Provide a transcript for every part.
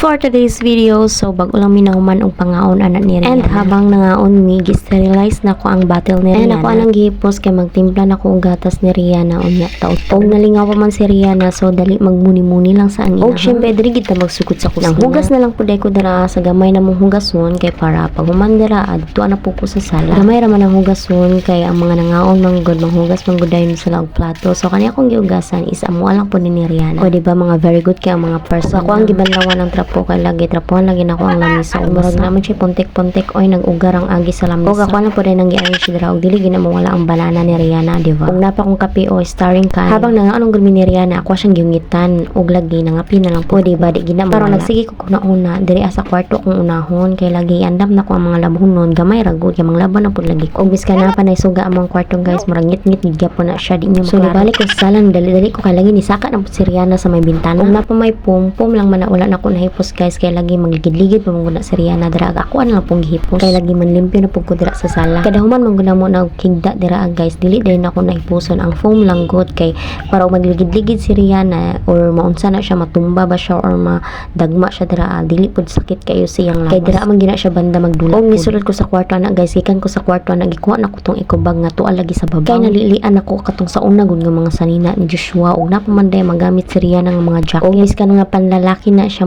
For today's video, so bago lang minahuman og pangaon anak ni Rihanna. And habang nangaon mi, gi-sterilize na ko ang battle ni Rihanna. And ako anang gihipos kay magtimpla na ko og gatas ni Rihanna unya taot. Og nalingaw pa man si Rihanna, so dali magmuni-muni lang sa anina. Og syempre diri gid ta magsugod sa kusina. Nang hugas na lang puday ko dira sa gamay na mong hugason kay para pag human dira adto na po ko sa sala. Gamay ra man ang hugason kay ang mga nangaon man gud manghugas man gud dayon sa laog plato. So kani akong giugasan is amo lang po ni Rihanna. O di ba mga very good kay ang mga person. Ako ang gibanlawan ng trapo kay lagi trapuhan lagi na ko ang lamisa. Og murag naman siya puntik-puntik oy nag-ugar ang agi sa lamisa. Og ako na po rin nang gi-arrange dira og dili ginamawala ang banana ni Rihanna, di ba? Og napa kong kape o starring kan. Habang nangaanong gulmi ni Rihanna, ako siyang giungitan og lagi na lang po, di ba? Di ginamawala. Pero nagsige ko kuna una diri asa kwarto akong unahon kay lagi andam na ko ang mga labhonon gamay ra gud kay mga laban na pud lagi. Og biska na pa nay suga among kwarto guys, murag ngit-ngit gyapon na siya di niyo So nibalik ko sa salan dali-dali ko kay lagi ni saka na si Rihanna sa may bintana. Og napa may pum pum lang man na wala na ko nahipos guys kay lagi magligid-ligid pa mong si Rihanna dira ako ana lang pong gihipos. Kay lagi man limpyo na ko dira sa sala. Kada human man gud mo na kigda dira guys, dili dahil ako nahipuson ang foam lang gud kay para magligid-ligid si Rihanna or maunsa na siya matumba ba siya or madagma siya dira ah, dili pud sakit kayo siyang lawas. Kay dira man gina siya banda magdulot. Og nisulod ko sa kwarto na guys, ikan ko sa kwarto na gikuha na ko tong ikubag nga tuwa lagi sa babaw. Kay nalilian ako katong sa una gud nga mga sanina ni Joshua og napamanday magamit si Rihanna nga mga jacket. Og miskan nga panlalaki na siya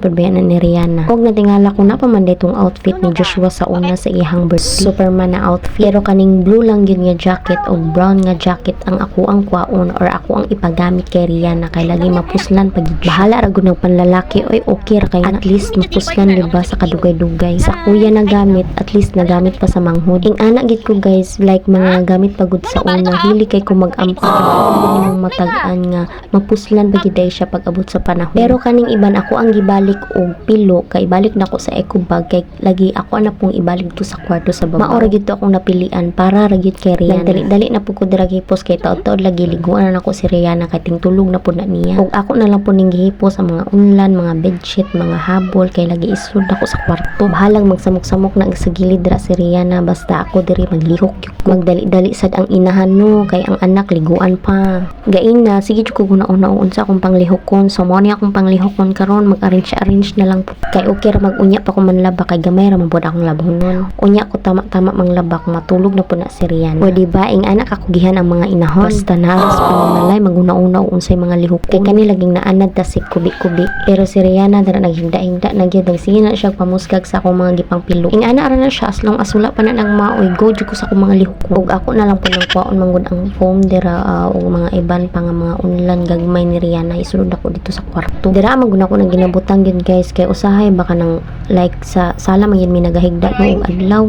mapuslan pud ni Rihanna. Og natingala ko napamanday tong outfit ni Joshua sa una sa iyang birthday. Superman na outfit. Pero kaning blue lang yun nga jacket o brown nga jacket ang ako ang kwaon or ako ang ipagamit kay Rihanna kay lagi mapuslan pag bahala ra gud ng panlalaki oy okay ra kay at least mapuslan di ba sa kadugay-dugay sa kuya na gamit at least nagamit pa sa manghud ing ana gid ko guys like mga gamit pagod sa una hili kay ko magampa ng matagaan nga mapuslan ba gid siya pag abot sa panahon pero kaning iban ako ang gibalik og pilo kay ibalik na ko sa eco bag kay lagi ako ana pong ibalik to sa kwarto sa baba. Maora gid to akong napilian para ra gid kay Rihanna. Dali-dali na po ko dira gihipos kay taod-taod lagi liguan na nako si Rihanna kay tingtulog na po na niya. Ug ako na lang po ning gihipos sa mga unlan mga bedsheet mga habol kay lagi isulod ako sa kwarto. Bahalang magsamok-samok na sa gilid dira si Rihanna basta ako diri maglihok magdali-dali sad ang inahan no kay ang anak liguan pa. Gain na sige jud ko guna-una unsa akong panglihokon. So mo ni akong panglihokon karon mag-arrange arrange na lang po. Kay okay ra mag-unya pa ko manlaba kay gamay ra man pud akong labhonon unya ko tama-tama manglaba kung matulog na po na si Rihanna. O di ba ing anak ako gihan ang mga inahon? Basta naras pa malay maguna-una og unsay mga lihok. Kay kani laging naanad ta si kubi-kubi. Pero si Rihanna dara naghingda-hingda na gyud sige na siya pamusgag sa akong mga gipang pilo. Ing ana ra na siya as long as wala pa na nang maoy go ko sa akong mga lihok ug ako na lang po nang kuwaon manggod ang foam dira ah, ug mga iban pa nga mga unlan gagmay ni Rihanna isulod ako dito sa kwarto. Dira man gud ako nang ginabutang gyud guys kay usahay baka nang like sa sala man gyud mi nagahigda no og adlaw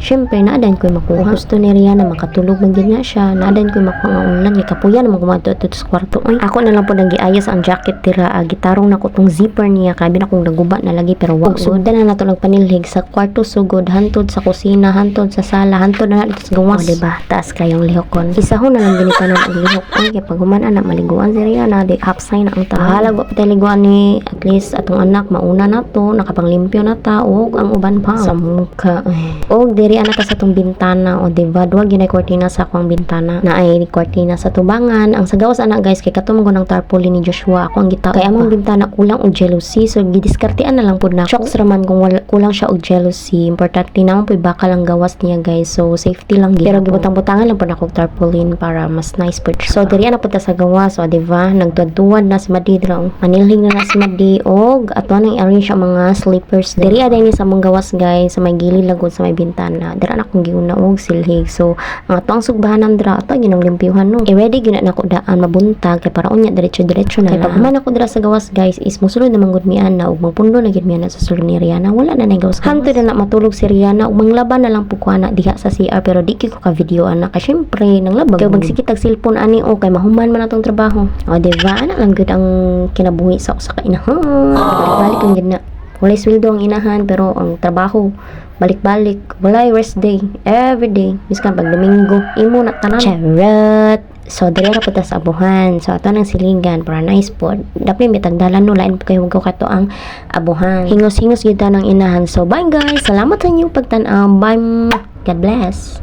Siyempre, naadan ko makuha. Gusto ni Rihanna, makatulog man din nga siya. Naadan ko makuha nga unlan. Kaya kapuya naman kumato ito sa kwarto. Ay, ako na lang po nang giayos ang jacket tira. Uh, gitarong na ko tong zipper niya. Kaya na kong naguba na lagi. Pero wag sugdan na nato nagpanilhig sa kwarto sugod. Hantod sa kusina, hantod sa sala, hantod na nato sa gawas. O, diba? Taas kayong lihokon. Isa ho na lang ganito na ang lihok. Ay, kaya pag human anak, maliguan si Rihanna. Di hapsay na ang tao. Halag, wapit liguan ni at least atong anak, mauna na to. Nakapanglimpyo na ta. O, ang uban pa. Sa mukha. Ay. O, diri anak ka sa tong bintana. O diba? Duwag yun ay kortina sa akong bintana. Na ay kortina sa tubangan. Ang sagawas anak guys kay katumang ko ng tarpaulin ni Joshua. Ako ang gitaw kay among bintana kulang og jealousy. So gidiskartean na lang pud na shocks raman kung wala, kulang siya og jealousy. Importante na po bakal ang gawas niya guys. So safety lang gid pero gibutang-butangan lang pud ako og tarpaulin para mas nice pud so diri na pud ta sa gawas. O diba? Nagtuad-tuad na si Madi dira oh. manilhing na na si Og ato nang i-arrange ang mga slippers. Diri aday ni sa mong gawas guys sa may gilid lagod sa may bintana. Dira na akong giuna og silhig. So ang ato ang sugbahanan dira ato ginang limpyuhan no? I ready gyud na ko daan mabuntag. Kay para unya diretso diretso na kay pag man ako dira sa gawas guys is musulod na manggod mi ana ug magpundo na gyud mi ana sa sulod ni Rihanna. Wala na nay gawas hanto na na matulog si Rihanna ug manglaban na lang po ko ana diha sa CR pero di ko ka video ana kay syempre nang labag kay magsikit og cellphone ani o kay mahuman man atong trabaho. O di ba ana lang gyud ang kinabuhi sa usa ka inahan balik ang gyud na walay sweldo ang inahan pero ang trabaho balik-balik walay rest day every day miskan pag domingo imo na tanan charot So, diri ra po ta sa abuhan. So, ato nang silingan para nice po. Dapat may tagdalan no, lain po kayo huwag kato ang abuhan. Hingos-hingos gita ng inahan. So, bye guys. Salamat sa inyong pagtanaw. Bye. God bless.